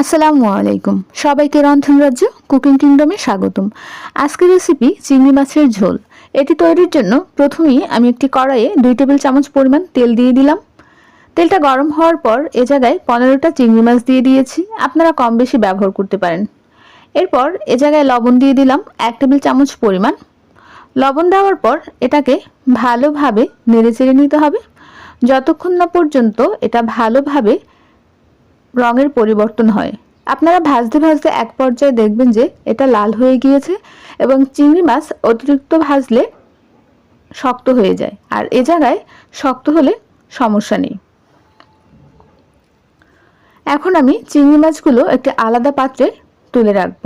আসসালামু আলাইকুম। সবাইকে রন্ধন রাজ্য, কুকিং কিংডমে স্বাগতম। আজকের রেসিপি চিংড়ি মাছের ঝোল। এটি তৈরির জন্য প্রথমেই আমি একটি কড়াইয়ে দুই টেবিল চামচ পরিমাণ তেল দিয়ে দিলাম। তেলটা গরম হওয়ার পর এ জায়গায় পনেরোটা চিংড়ি মাছ দিয়ে দিয়েছি। আপনারা কম বেশি ব্যবহার করতে পারেন। এরপর এ জায়গায় লবণ দিয়ে দিলাম এক টেবিল চামচ পরিমাণ। লবণ দেওয়ার পর এটাকে ভালোভাবে নেড়ে চেড়ে নিতে হবে। যতক্ষণ না পর্যন্ত এটা ভালোভাবে রঙের পরিবর্তন হয়। আপনারা ভাজতে ভাজতে এক পর্যায়ে দেখবেন যে এটা লাল হয়ে গিয়েছে এবং চিংড়ি মাছ অতিরিক্ত ভাজলে শক্ত হয়ে যায়। আর এ জায়গায় শক্ত হলে সমস্যা নেই। এখন আমি চিংড়ি মাছগুলো একটি আলাদা পাত্রে তুলে রাখব।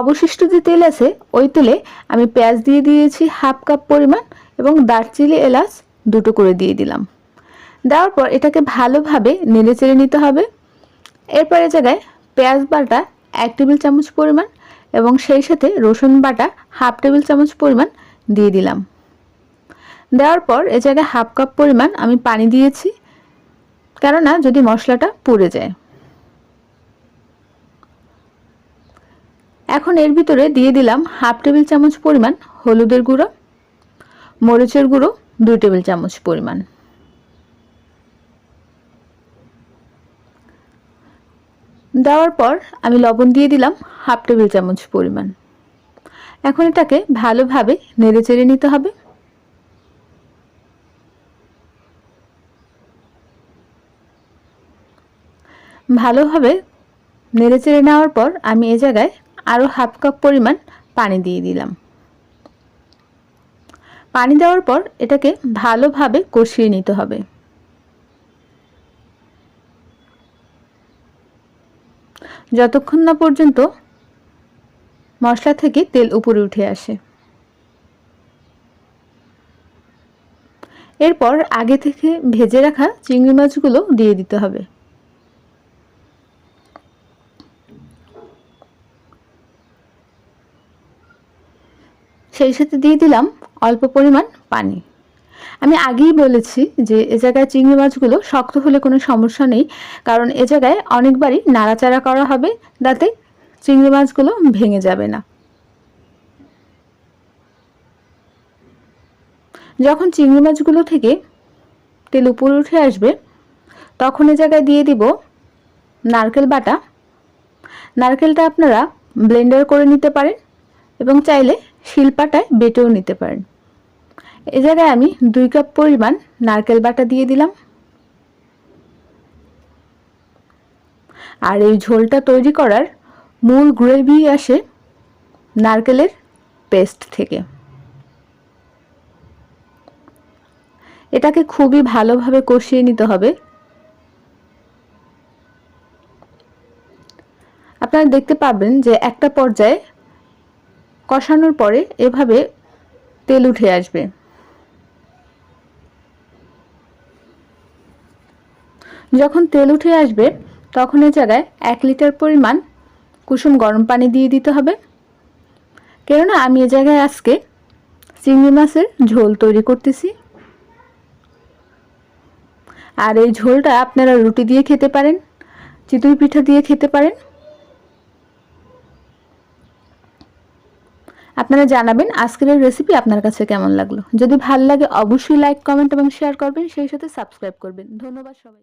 অবশিষ্ট যে তেল আছে, ওই তেলে আমি পেঁয়াজ দিয়ে দিয়েছি হাফ কাপ পরিমাণ এবং দারচিনি এলাচ দুটো করে দিয়ে দিলাম। দেওয়ার পর এটাকে ভালোভাবে নেড়ে চেড়ে নিতে হবে। এরপরে জায়গায় পেঁয়াজ বাটা এক টেবিল চামচ পরিমাণ এবং সেই সাথে রসুন বাটা হাফ টেবিল চামচ পরিমাণ দিয়ে দিলাম। দেওয়ার পর এ জায়গায় হাফ কাপ পরিমাণ আমি পানি দিয়েছি, কেননা যদি মশলাটা পুড়ে যায়। এখন এর ভিতরে দিয়ে দিলাম হাফ টেবিল চামচ পরিমাণ হলুদের গুঁড়ো, মরিচের গুঁড়ো দুই টেবিল চামচ পরিমাণ। দেওয়ার পর আমি লবণ দিয়ে দিলাম হাফ টেবিল চামচ পরিমাণ। এখন এটাকে ভালোভাবে নেড়ে চেড়ে নিতে হবে। ভালোভাবে নেড়ে চেড়ে নেওয়ার পর আমি এ জায়গায় আরও হাফ কাপ পরিমাণ পানি দিয়ে দিলাম। পানি দেওয়ার পর এটাকে ভালোভাবে কষিয়ে নিতে হবে। যতক্ষণ না পর্যন্ত মশলা থেকে তেল উপরে উঠে আসে। এরপর আগে থেকে ভেজে রাখা চিংড়ি মাছগুলো দিয়ে দিতে হবে। সেই সাথে দিয়ে দিলাম অল্প পরিমাণ পানি। আমি আগেই বলেছি যে এ জায়গায় চিংড়ি মাছগুলো শক্ত হলে কোনো সমস্যা নেই, কারণ এ জায়গায় অনেকবারই নাড়াচাড়া করা হবে যাতে চিংড়ি মাছগুলো ভেঙে যাবে না। যখন চিংড়ি মাছগুলো থেকে তেল উপরে উঠে আসবে, তখন এ জায়গায় দিয়ে দিব নারকেল বাটা। নারকেলটা আপনারা ব্লেন্ডার করে নিতে পারেন এবং চাইলে শিলপাটায় বেটেও নিতে পারেন। এ জায়গায় আমি দুই কাপ পরিমাণ নারকেল বাটা দিয়ে দিলাম। আর এই ঝোলটা তৈরি করার মূল গ্রেভি আসে নারকেলের পেস্ট থেকে। এটাকে খুবই ভালোভাবে কষিয়ে নিতে হবে। আপনারা দেখতে পাবেন যে একটা পর্যায়ে কষানোর পরে এভাবে তেল উঠে আসবে। যখন তেল উঠে আসবে, তখন এই জায়গায় এক লিটার পরিমাণ কুসুম গরম পানি দিয়ে দিতে হবে। কেননা আমি এ জায়গায় আজকে চিংড়ি মাছের ঝোল তৈরি করতেছি। আর এই ঝোলটা আপনারা রুটি দিয়ে খেতে পারেন, চিতই পিঠা দিয়ে খেতে পারেন। আপনারা জানাবেন আজকের এই রেসিপি আপনার কাছে কেমন লাগল। যদি ভালো লাগে, অবশ্যই লাইক কমেন্ট এবং শেয়ার করবেন। সেই সাথে সাবস্ক্রাইব করবেন। ধন্যবাদ সবাই